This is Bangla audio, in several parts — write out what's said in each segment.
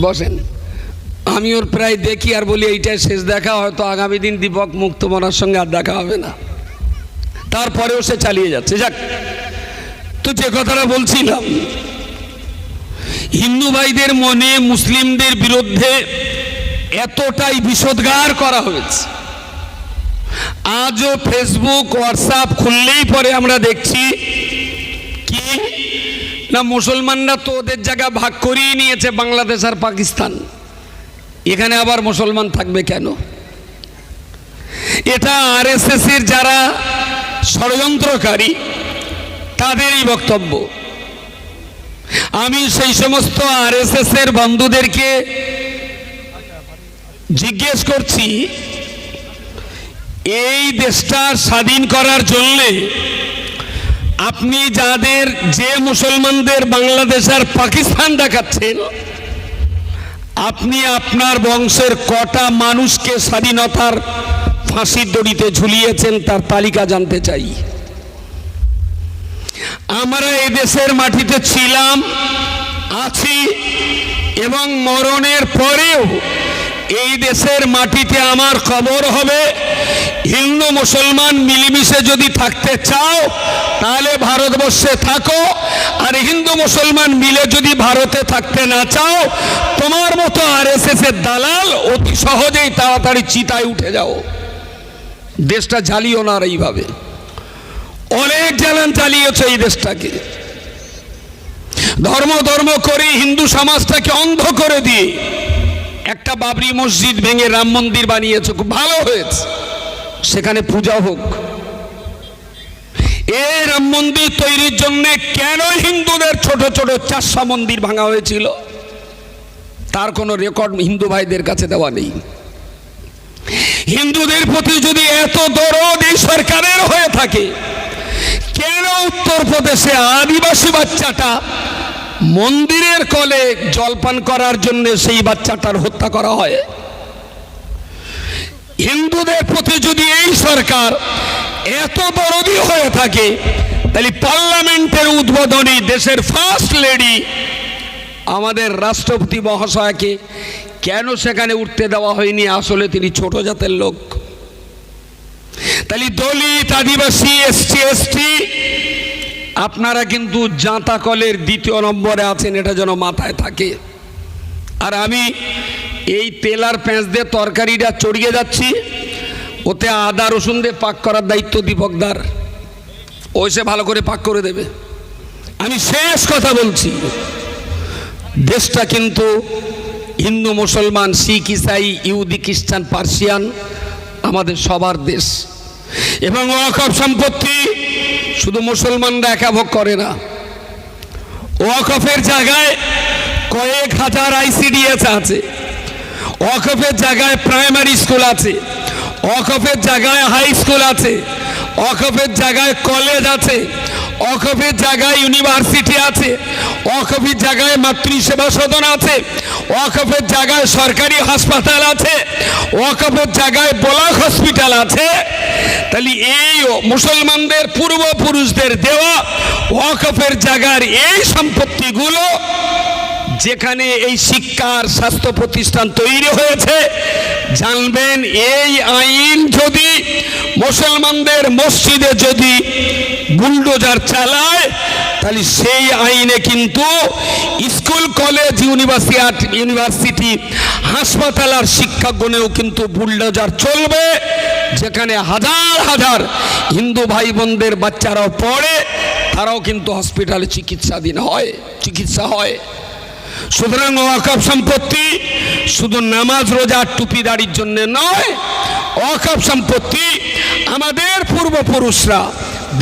বসেন। আমি ওর প্রায় দেখি আর বলি, এইটাই শেষ দেখা, হয়তো আগামী দিন দীপক মুক্তমনার সঙ্গে আর দেখা হবে না। তারপরেও সে চালিয়ে যাচ্ছে। যাক, তো যে কথাটা বলছিলাম, হিন্দু ভাইদের মনে মুসলিমদের বিরুদ্ধে এতটাই বিষোদ্গার করা হয়েছে। আজও ফেসবুক হোয়াটসঅ্যাপ খুললেই পরে আমরা দেখছি না, মুসলমানরা তো ওদের জায়গা ভাগ করিয়ে নিয়েছে, বাংলাদেশ আর পাকিস্তান। এখানে আবার মুসলমান থাকবে কেন? এটা আর এর যারা ষড়যন্ত্রকারী, তাদেরই বক্তব্য। আমি সেই সমস্ত আর এর বন্ধুদেরকে জিজ্ঞেস করছি, এই দেশটা স্বাধীন করার জন্যে আপনি যাদের যে মুসলমানদের বাংলাদেশ আর পাকিস্তান দেখাচ্ছেন, আপনি আপনার বংশের কটা মানুষকে স্বাধীনতার ফাঁসির দড়িতে ঝুলিয়েছেন তার তালিকা জানতে চাই। আমরা এদেশের মাটিতে ছিলাম, আছি এবং মরণের পরেও এই দেশের মাটিতে আমার খবর হবে। হিন্দু, মুসলমান মিলেমিশে যদি থাকতে চাও, তাহলে ভারতবর্ষে থাকো। আর হিন্দু, মুসলমান মিলে যদি ভারতে থাকতে না চাও, তোমার মতো আর এস এর দালাল অতি সহজেই তাড়াতাড়ি চিতায় উঠে যাও। দেশটা জ্বালিও না আর এইভাবে। অনেক জ্বালান চালিয়েছে এই দেশটাকে। ধর্ম ধর্ম করে, হিন্দু সমাজটাকে অন্ধ করে দিয়ে একটা বাবরি মসজিদ ভেঙে রাম মন্দির বানিয়েছে, খুব ভালো হয়েছে। সেখানে পূজা হোক। এই রাম মন্দির তৈরির জন্য কেন হিন্দুদের ছোট ছোট চারশো মন্দির ভাঙা হয়েছিল? তার কোনো রেকর্ড হিন্দু ভাইদের কাছে দেওয়া নেই। হিন্দুদের প্রতি যদি এত দরদ এই সরকারের হয়ে থাকে, কেন উত্তরপ্রদেশে আদিবাসী বাচ্চাটা মন্দিরের কলে জলপান করার জন্য সেই বাচ্চাটার হত্যা করা হয়। হিন্দুদের প্রতি যদি এই সরকার এত দরদি হয়ে থাকে, তাহলে পার্লামেন্টের উদ্বোধনী দেশের ফার্স্ট লেডি আমাদের রাষ্ট্রপতি মহাশয়কে কেন সেখানে উঠতে দেওয়া হয়নি? আসলে তিনি ছোট জাতের লোক। তাহলে দলিত, আদিবাসী এসটি এসটি আপনারা কিন্তু জাঁতা কলের দ্বিতীয় নম্বরে আছেন, এটা যেন মাথায় থাকে। আর আমি এই তেলার পেঁচ দিয়ে তরকারিটা চড়িয়ে যাচ্ছি, ওতে আদা রসুন দিয়ে পাক করার দায়িত্ব দীপকদার। ওই সে ভালো করে পাক করে দেবে। আমি শেষ কথা বলছি, দেশটা কিন্তু হিন্দু, মুসলমান, শিখ, ইসাই, ইহুদি, খ্রিস্টান, পার্সিয়ান, আমাদের সবার দেশ। এবং ওয়াকফ সম্পত্তি, শুধু মুসলমানরা একা ভোগ করে না। ওয়াকফের জায়গায় কয়েক হাজার আইসিডিএস আছে। ওয়াকফের জায়গায় প্রাইমারি স্কুল আছে। ওয়াকফের জায়গায় হাই স্কুল আছে। ওয়াকফের জায়গায় কলেজ আছে। অকফের জায়গায় ইউনিভার্সিটি আছে। অকফের জায়গায় মাতৃসেবা সদন আছে। অকফের জায়গায় সরকারি হাসপাতাল আছে। অকফের জায়গায় ব্লক হসপিটাল আছে। তাহলে এই মুসলমানদের পূর্বপুরুষদের দেওয়া ওয়াকফের জায়গার এই সম্পত্তিগুলো, যেখানে এই শিক্ষার স্বাস্থ্য প্রতিষ্ঠান তৈরি হয়েছে, জানবেন এই আইন যদি মুসলমানদের মসজিদে যদি বুলডোজার চালায়, তাহলে সেই আইনে কিন্তু স্কুল, কলেজ, ইউনিভার্সিটি ইউনিভার্সিটি, হাসপাতাল আর শিক্ষাগণেও কিন্তু বুলডোজার চলবে। যেখানে হাজার হাজার হিন্দু ভাই বোনদের বাচ্চারাও পড়ে, তারাও কিন্তু হসপিটালে চিকিৎসাধীন হয়, চিকিৎসা হয়। সুতরাং ওয়াকফ সম্পত্তি শুধু নামাজ, রোজা টুপি দাড়ির জন্য নয়, ওয়াকফ সম্পত্তি আমাদের পূর্বপুরুষরা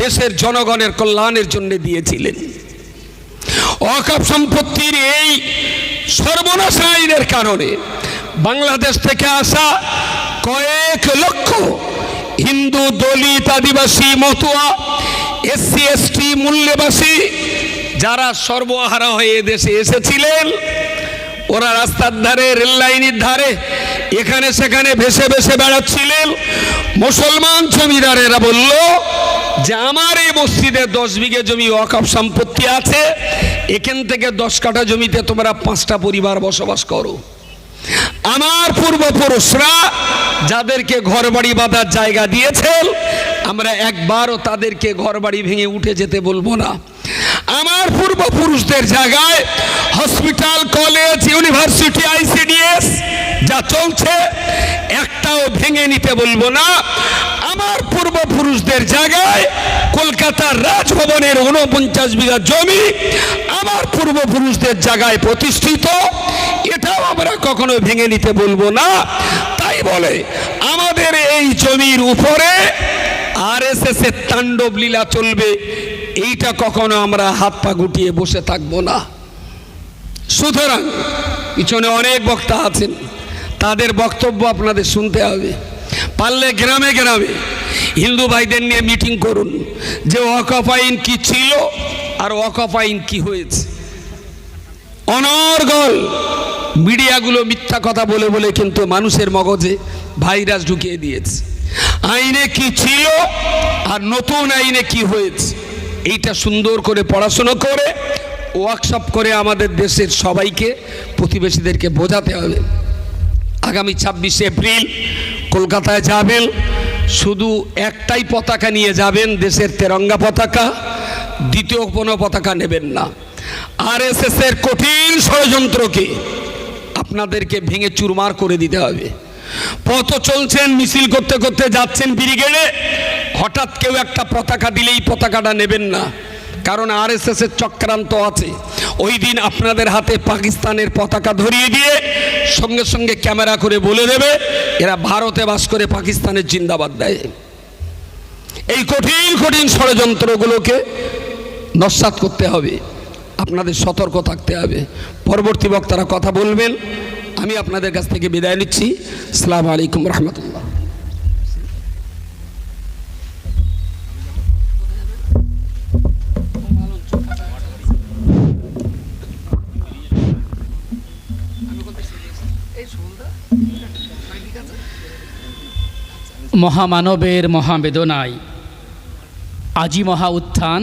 দেশের জনগণের কল্যাণের জন্য দিয়েছিলেন। ওয়াকফ সম্পত্তির এই সর্বনাশ আইনের কারণে বাংলাদেশ থেকে আসা কয়েক লক্ষ হিন্দু দলিত আদিবাসী মতুয়া, এসসি, এসটি, মূল্যবাসী যারা সর্বহারা হয়ে দেশে এসেছিলেন, ওরা রাস্তার ধারে, রেল লাইনের ধারে, এখানে সেখানে ভেসে ভেসে বেড়াচ্ছিলেন। মুসলমান জমিদারেরা বলল, যে আমার এই মসজিদে দশ বিঘে জমি ওয়াকফ সম্পত্তি আছে, এখান থেকে দশ কাঠা জমিতে তোমরা পাঁচটা পরিবার বসবাস করো। আমার পূর্বপুরুষরা যাদেরকে ঘর বাড়ি বাঁধার জায়গা দিয়েছেন, আমরা একবারও তাদেরকে ঘর বাড়ি ভেঙে উঠে যেতে বলব না। আমার পূর্বপুরুষদের জায়গায় হসপিটাল কলেজ ইউনিভার্সিটি আইসিডিএস যা চলছে, একটাও ভেঙে নিতে বলব না। আমার পূর্বপুরুষদের জায়গায় কলকাতার রাজভবনের উনপঞ্চাশ বিঘা জমি আমার পূর্বপুরুষদের জায়গায় প্রতিষ্ঠিত, এটাও আমরা কখনো ভেঙে নিতে বলব না। তাই বলে, আমাদের এই জমির উপরে আর এস এস এর তাণ্ডব লীলা চলবে, এইটা কখনো আমরা হাত পা গুটিয়ে বসে থাকব না। সুতরাং, পিছনে অনেক বক্তা আছেন, তাদের বক্তব্য আপনাদের শুনতে হবে। পারলে গ্রামে গ্রামে হিন্দু ভাইদের নিয়ে মিটিং করুন, যে ওয়াকফ আইন কি ছিল আর ওয়াকফ আইন কি হয়েছে? অনর্গল। মিডিয়াগুলো মিথ্যা কথা বলে বলে কিন্তু মানুষের মগজে ভাইরাস ঢুকিয়ে দিয়েছে। আইনে কি ছিল আর নতুন আইনে কি হয়েছে? এইটা সুন্দর করে পড়াশুনো করে ওয়ার্কশপ করে আমাদের দেশের সবাইকে, প্রতিবেশীদেরকে বোঝাতে হবে। আগামী ছাব্বিশে এপ্রিল কলকাতায় যাবেন, শুধু একটাই পতাকা নিয়ে যাবেন, দেশের তেরঙ্গা পতাকা। দ্বিতীয় কোনো পতাকা নেবেন না। আর এর কঠিন ষড়যন্ত্রকে আপনাদেরকে ভেঙে চুরমার করে দিতে হবে। পথ চলছেন, মিছিল করতে করতে যাচ্ছেন ব্রিগেডে। হঠাৎ কেউ একটা পতাকা দিলেই পতাকাটা নেবেন না। কারণ আর এর চক্রান্ত আছে। ওই দিন আপনাদের হাতে পাকিস্তানের পতাকা ধরিয়ে দিয়ে সঙ্গে সঙ্গে ক্যামেরা করে বলে দেবে, এরা ভারতে বাস করে পাকিস্তানের জিন্দাবাদ দেয়। এই কঠিন কঠিন ষড়যন্ত্রগুলোকে নস্বাত করতে হবে, আপনাদের সতর্ক থাকতে হবে। পরবর্তী বক্তারা কথা বলবেন, আমি আপনাদের কাছ থেকে বিদায় নিচ্ছি। সালাম আলাইকুম রহমতুল্লাহ। মহামানবের মহাবেদনায় আজি মহা উত্থান